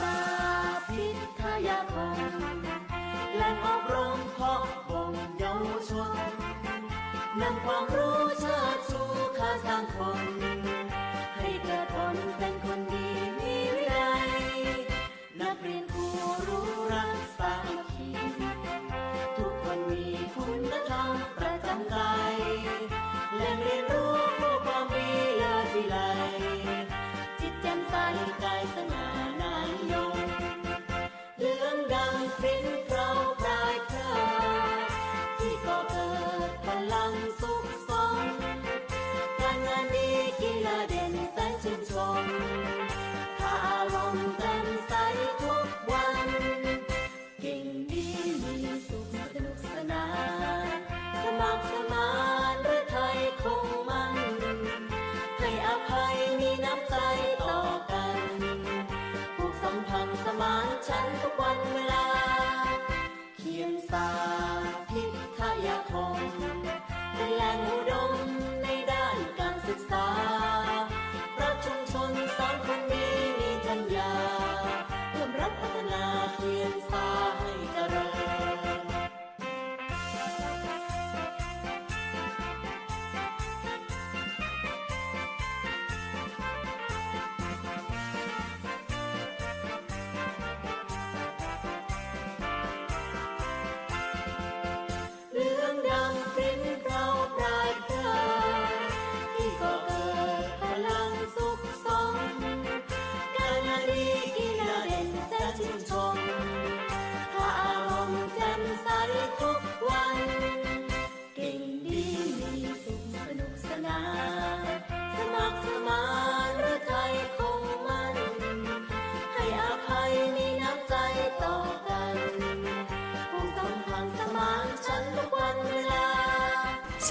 ตาพิทยาคมแหล่งอบรมเพาะบ่มเยาวชนนำความรู้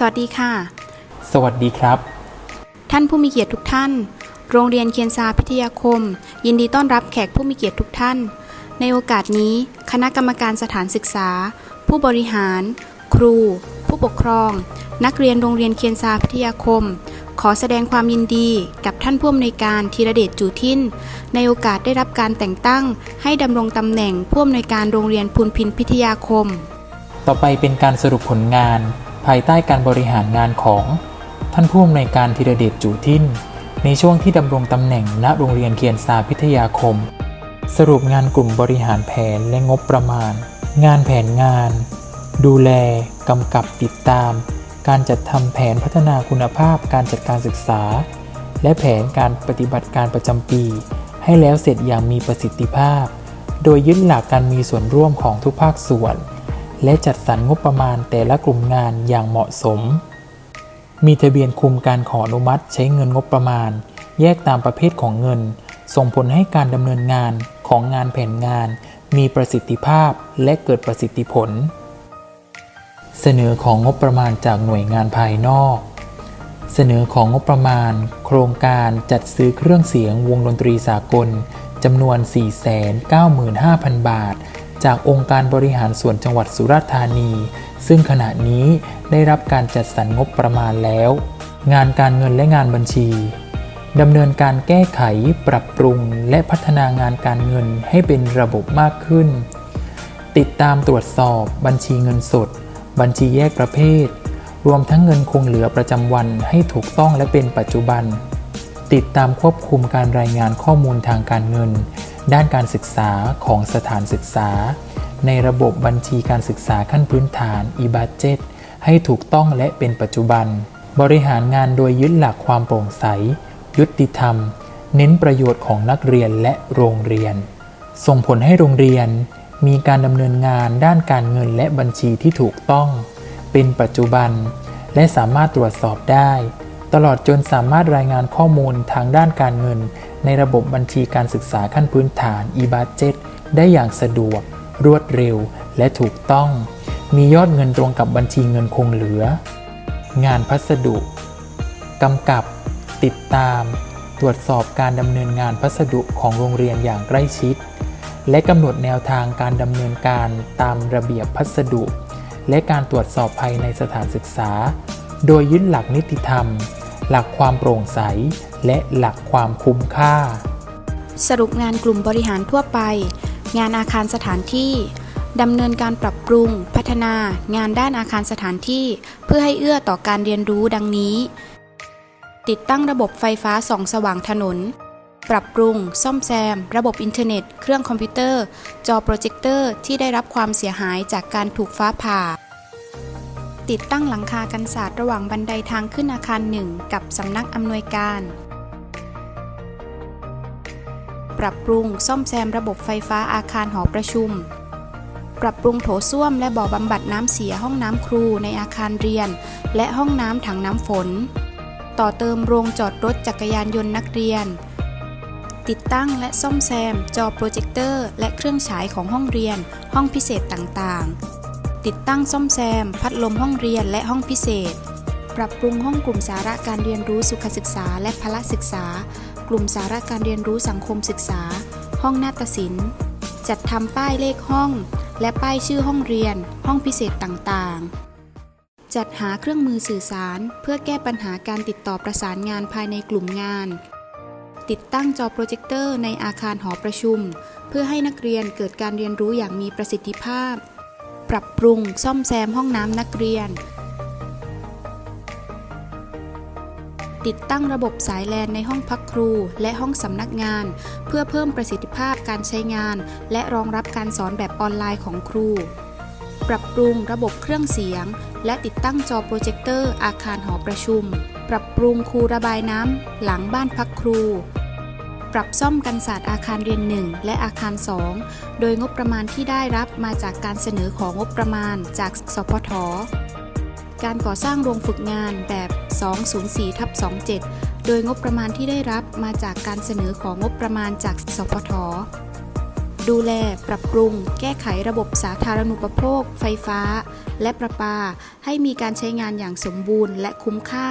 สวัสดีค่ะ สวัสดีครับ ท่านผู้มีเกียรติทุกท่าน โรงเรียนเคียนซาพิทยาคม ยินดีต้อนรับแขกผู้มีเกียรติทุกท่าน ในโอกาสนี้ คณะกรรมการสถานศึกษา ผู้บริหาร ครู ผู้ปกครอง นักเรียนโรงเรียนเคียนซาพิทยาคม ขอแสดงความยินดีกับท่านผู้อำนวยการธีรเดชจูทินในโอกาสได้รับการแต่งตั้ง ให้ดำรงตำแหน่งผู้อำนวยการโรงเรียนพุนพินพิทยาคม ต่อไปเป็นการสรุปผลงาน ภายใต้การบริหารงานของ ท่านผู้อำนวยการธีรเดชจูทินในช่วงที่ดำรงตำแหน่งณโรงเรียนเคียนซาพิทยาคม สรุปงานกลุ่มบริหารแผนและงบประมาณ งานแผนงาน ดูแลกำกับติดตาม การจัดทำแผนพัฒนาคุณภาพการจัดการศึกษา และแผนการปฏิบัติการประจำปี ให้แล้วเสร็จอย่างมีประสิทธิภาพ โดยยึดหลักการมีส่วนร่วมของทุกภาคส่วน และจัดสรรงบประมาณแต่ละกลุ่มงานอย่างเหมาะสม มีทะเบียนคุมการขออนุมัติใช้เงินงบประมาณ แยกตามประเภทของเงิน ส่งผลให้การดำเนินงานของงานแผนงาน มีประสิทธิภาพและเกิดประสิทธิผล เสนอของงบประมาณจากหน่วยงานภายนอกเสนอของงบประมาณ โครงการจัดซื้อเครื่องเสียงวงดนตรีสากลจำนวน 495,000 บาท จากองค์การบริหารส่วนจังหวัดสุราษฎร์ธานี ซึ่งขณะนี้ได้รับการจัดสรรงบประมาณแล้ว งานการเงินและงานบัญชีดำเนินการแก้ไข ปรับปรุง และพัฒนางานการเงินให้เป็นระบบมากขึ้น ติดตามตรวจสอบ บัญชีเงินสด บัญชีแยกประเภท รวมทั้งเงินคงเหลือประจำวันให้ถูกต้องและเป็นปัจจุบัน ติดตามควบคุมการรายงานข้อมูลทางการเงิน ด้านการศึกษาของสถานศึกษา ในระบบบัญชีการศึกษาขั้นพื้นฐาน e-budget ให้ถูกต้องและเป็นปัจจุบัน บริหารงานโดยยึดหลักความโปร่งใส ยุติธรรม เน้นประโยชน์ของนักเรียนและโรงเรียน ส่งผลให้โรงเรียน มีการดำเนินงานด้านการเงินและบัญชีที่ถูกต้อง เป็นปัจจุบัน และสามารถตรวจสอบได้ ตลอดจนสามารถรายงานข้อมูลทางด้านการเงิน ในระบบบัญชีการศึกษาขั้นพื้นฐาน e-budget ได้อย่างสะดวก รวดเร็ว และถูกต้อง มียอดเงินตรงกับบัญชีเงินคงเหลือ งานพัสดุกำกับ ติดตาม ตรวจสอบการดำเนินงานพัสดุของโรงเรียนอย่างใกล้ชิด และกำหนดแนวทางการดำเนินการตามระเบียบพัสดุ และการตรวจสอบภายในสถานศึกษา โดยยึดหลักนิติธรรม หลักความโปร่งใส และหลักความคุ้มค่า สรุปงานกลุ่มบริหารทั่วไป งานอาคารสถานที่ดำเนินการปรับปรุง พัฒนางานด้านอาคารสถานที่ เพื่อให้เอื้อต่อการเรียนรู้ดังนี้ ติดตั้งระบบไฟฟ้าส่องสว่างถนน ปรับปรุง ซ่อมแซม ระบบอินเทอร์เน็ต เครื่องคอมพิวเตอร์ จอโปรเจคเตอร์ที่ได้รับความเสียหายจากการถูกฟ้าผ่า ติดตั้งหลังคากันศาสตร์ระหว่างบันไดทางขึ้นอาคารหนึ่งกับสำนักอำนวยการ ปรับปรุงซ่อมแซมระบบไฟฟ้าอาคารหอประชุม ปรับปรุงโถส้วมและบ่อบำบัดน้ำเสียห้องน้ำครูในอาคารเรียน และห้องน้ำถังน้ำฝน ต่อเติมโรงจอดรถจักรยานยนต์นักเรียน ติดตั้งและซ่อมแซม จอโปรเจคเตอร์ และเครื่องฉายของห้องเรียน ห้องพิเศษต่างๆ ติดตั้งซ่อมแซม พัดลมห้องเรียนและห้องพิเศษ ปรับปรุงห้องกลุ่มสาระการเรียนรู้สุขศึกษาและพละศึกษา กลุ่มสาระการเรียนรู้สังคมศึกษา ห้องนาฏศิลป์ จัดทำป้ายเลขห้อง และป้ายชื่อห้องเรียน ห้องพิเศษต่างๆจัดหาเครื่องมือสื่อสาร เพื่อแก้ปัญหาการติดต่อประสานงานภายในกลุ่มงาน ติดตั้งจอโปรเจคเตอร์ในอาคารหอประชุม เพื่อให้นักเรียนเกิดการเรียนรู้อย่างมีประสิทธิภาพ ปรับปรุงซ่อมแซมห้องน้ำนักเรียน ติดตั้งระบบสายแลนในห้องพักครูและห้องสำนักงาน เพื่อเพิ่มประสิทธิภาพการใช้งาน และรองรับการสอนแบบออนไลน์ของครู ปรับปรุงระบบเครื่องเสียง และติดตั้งจอโปรเจคเตอร์อาคารหอประชุม ปรับปรุงคูระบายน้ำหลังบ้านพักครู ปรับซ่อมกันศาสตร์อาคารเรียน 1 และอาคาร 2 โดยงบประมาณที่ได้รับมาจากการเสนอของงบประมาณจากสพทการก่อสร้างโรงฝึกงานแบบ 204ทับ27 โดยงบประมาณที่ได้รับมาจากการเสนอของงบประมาณจากสพทดูแล ปรับปรุง แก้ไขระบบสาธารณูปโภค ไฟฟ้า และประปา ให้มีการใช้งานอย่างสมบูรณ์และคุ้มค่า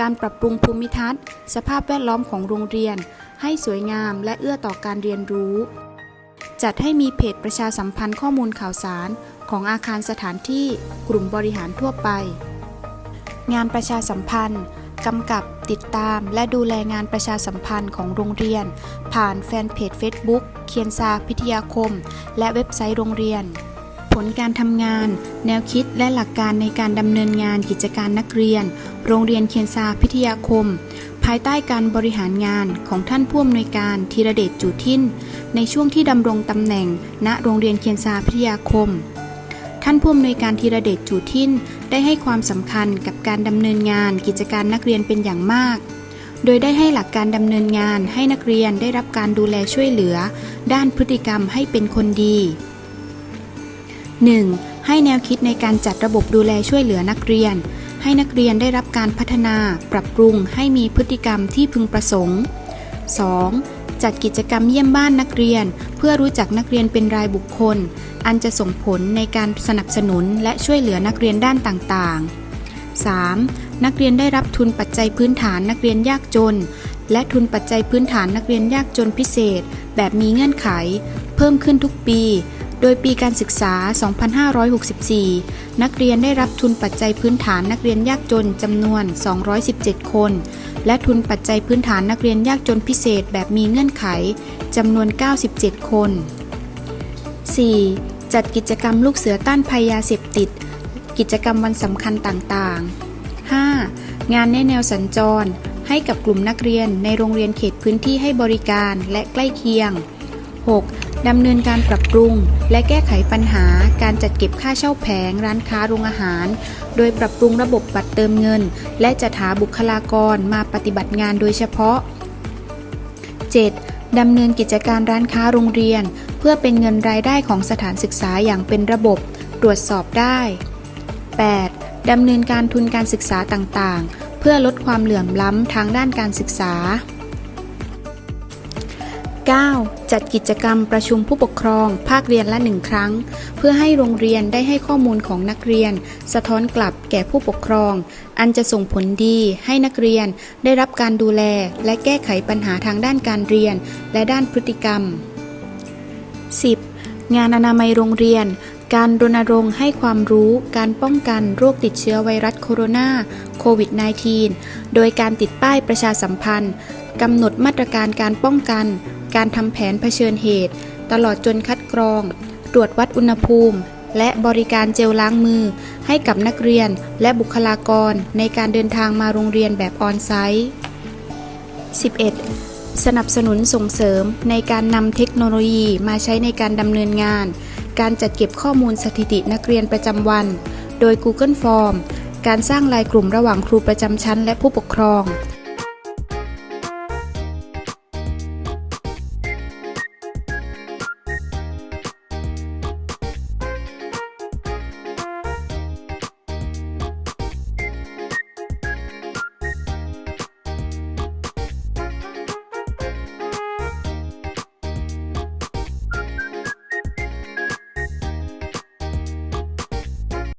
การปรับปรุงภูมิทัศน์ สภาพแวดล้อมของโรงเรียน ให้สวยงามและเอื้อต่อการเรียนรู้ จัดให้มีเพจประชาสัมพันธ์ข้อมูลข่าวสารของอาคารสถานที่กลุ่มบริหารทั่วไป งานประชาสัมพันธ์กำกับติดตามและดูแลงานประชาสัมพันธ์ของโรงเรียน ผ่านแฟนเพจ Facebook เคียนซาพิทยาคม และเว็บไซต์โรงเรียน ผลการทำงาน แนวคิดและหลักการในการดำเนินงานกิจการนักเรียน โรงเรียนเคียนซาพิทยาคมายใต้การบริหารงานของท่านผู้อำนวยการธีรเดชจูทินในช่วงที่ดำรงตำแหน่ง ณโรงเรียนเคียนซาพิทยาคม ท่านผู้อำนวยการธีรเดชจูทินได้ให้ความสำคัญกับการดำเนินงานกิจการนักเรียนเป็นอย่างมากโดยได้ให้หลักการดำเนินงานให้นักเรียนได้รับการดูแลช่วยเหลือ ด้านพฤติกรรมให้เป็นคนดี 1. ให้แนวคิดในการจัดระบบดูแลช่วยเหลือนักเรียน ให้นักเรียนได้รับการพัฒนาปรับปรุงให้มีพฤติกรรมที่พึงประสงค์ 2. จัดกิจกรรมเยี่ยมบ้านนักเรียน เพื่อรู้จักนักเรียนเป็นรายบุคคล อันจะส่งผลในการสนับสนุนและช่วยเหลือนักเรียนด้านต่างๆ 3. นักเรียนได้รับทุนปัจจัยพื้นฐานนักเรียนยากจน และทุนปัจจัยพื้นฐานนักเรียนยากจนพิเศษ แบบมีเงื่อนไข เพิ่มขึ้นทุกปี โดยปีการศึกษา 2564 นักเรียนได้รับทุนปัจจัยพื้นฐานนักเรียนยากจนจำนวน 217 คน และทุนปัจจัยพื้นฐานนักเรียนยากจนพิเศษแบบมีเงื่อนไขจำนวน 97 คน 4. จัดกิจกรรมลูกเสือต้านภัยยาเสพติด กิจกรรมวันสำคัญต่างๆ 5. งานแนแนวสัญจร ให้กับกลุ่มนักเรียนในโรงเรียนเขตพื้นที่ให้บริการและใกล้เคียง 6. ดำเนินการปรับปรุง และแก้ไขปัญหาการจัดเก็บค่าเช่าแผง ร้านค้าโรงอาหาร โดยปรับปรุงระบบบัตรเติมเงิน และจัดหาบุคลากรมาปฏิบัติงานโดยเฉพาะ 7. ดำเนินกิจการร้านค้าโรงเรียน เพื่อเป็นเงินรายได้ของสถานศึกษาอย่างเป็นระบบ ตรวจสอบได้ 8. ดำเนินการทุนการศึกษาต่างๆ เพื่อลดความเหลื่อมล้ำทางด้านการศึกษา 9. จัดกิจกรรมประชุมผู้ปกครอง ภาคเรียนละหนึ่งครั้ง เพื่อให้โรงเรียนได้ให้ข้อมูลของนักเรียน สะท้อนกลับแก่ผู้ปกครอง อันจะส่งผลดีให้นักเรียนได้รับการดูแล และแก้ไขปัญหาทางด้านการเรียน และด้านพฤติกรรม 10. งานอนามัยโรงเรียน การรณรงค์ให้ความรู้ การป้องกันโรคติดเชื้อไวรัสโคโรนาโควิด -19 โดยการติดป้ายประชาสัมพันธ์กำหนดมาตรการการป้องกัน การทำแผนเผชิญเหตุ ตลอดจนคัดกรอง ตรวจวัดอุณหภูมิ และบริการเจลล้างมือ ให้กับนักเรียนและบุคลากรในการเดินทางมาโรงเรียนแบบออนไซต์ 11. สนับสนุนส่งเสริมในการนำเทคโนโลยีมาใช้ในการดำเนินงาน การจัดเก็บข้อมูลสถิตินักเรียนประจำวัน โดย Google Form การสร้างรายกลุ่มระหว่างครูประจำชั้นและผู้ปกครอง